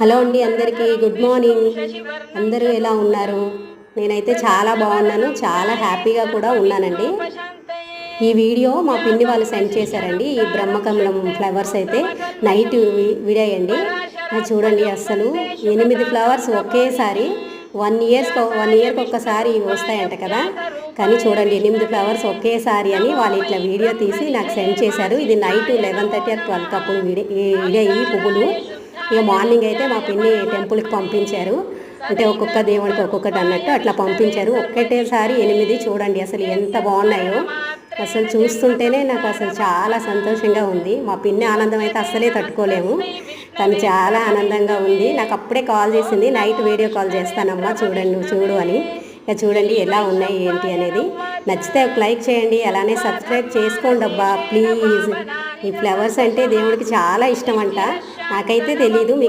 Hello అండి అందరికీ good morning. అందరూ ఎలా ఉన్నారు? నేనైతే చాలా బాగున్నాను చాలా హ్యాపీగా కూడా ఉన్నానండి. ఈ వీడియో మా పిన్ని వాళ్ళు సెండ్ చేశారండి ఈ బ్రహ్మకమలం ఫ్లవర్స్ అయితే. నైట్ విడాయండి. చూడండి అస్సలు ఎనిమిది ఫ్లవర్స్ ఒకేసారి వన్ ఇయర్స్ వన్ ఇయర్కి ఒక్కసారి వస్తాయంట కదా. కానీ చూడండి ఎనిమిది ఫ్లవర్స్ ఒకేసారి అని వాళ్ళు ఇట్లా వీడియో తీసి నాకు సెండ్ చేశారు. ఇది night eleven thirty or twelve అప్పుడు విడి ఈ పువ్వులు. ఇక మార్నింగ్ అయితే మా పిన్ని టెంపుల్కి పంపించారు. అంటే ఒక్కొక్క దేవుడికి ఒక్కొక్కటి అన్నట్టు అట్లా పంపించారు. ఒక్కటేసారి ఎనిమిది చూడండి అసలు ఎంత బాగున్నాయో. అసలు చూస్తుంటేనే నాకు అసలు చాలా సంతోషంగా ఉంది. మా పిన్ని ఆనందం అయితే అస్సలే తట్టుకోలేము. తను చాలా ఆనందంగా ఉంది. నాకు అప్పుడే కాల్ చేసింది నైట్ వీడియో కాల్ చేస్తానమ్మా చూడండి నువ్వు చూడు అని. ఇక చూడండి ఎలా ఉన్నాయి ఏంటి అనేది. నచ్చితే ఒక లైక్ చేయండి అలానే సబ్స్క్రైబ్ చేసుకోండి అబ్బా ప్లీజ్. ఈ ఫ్లవర్స్ అంటే దేవుడికి చాలా ఇష్టం అంట. నాకైతే తెలీదు మీకు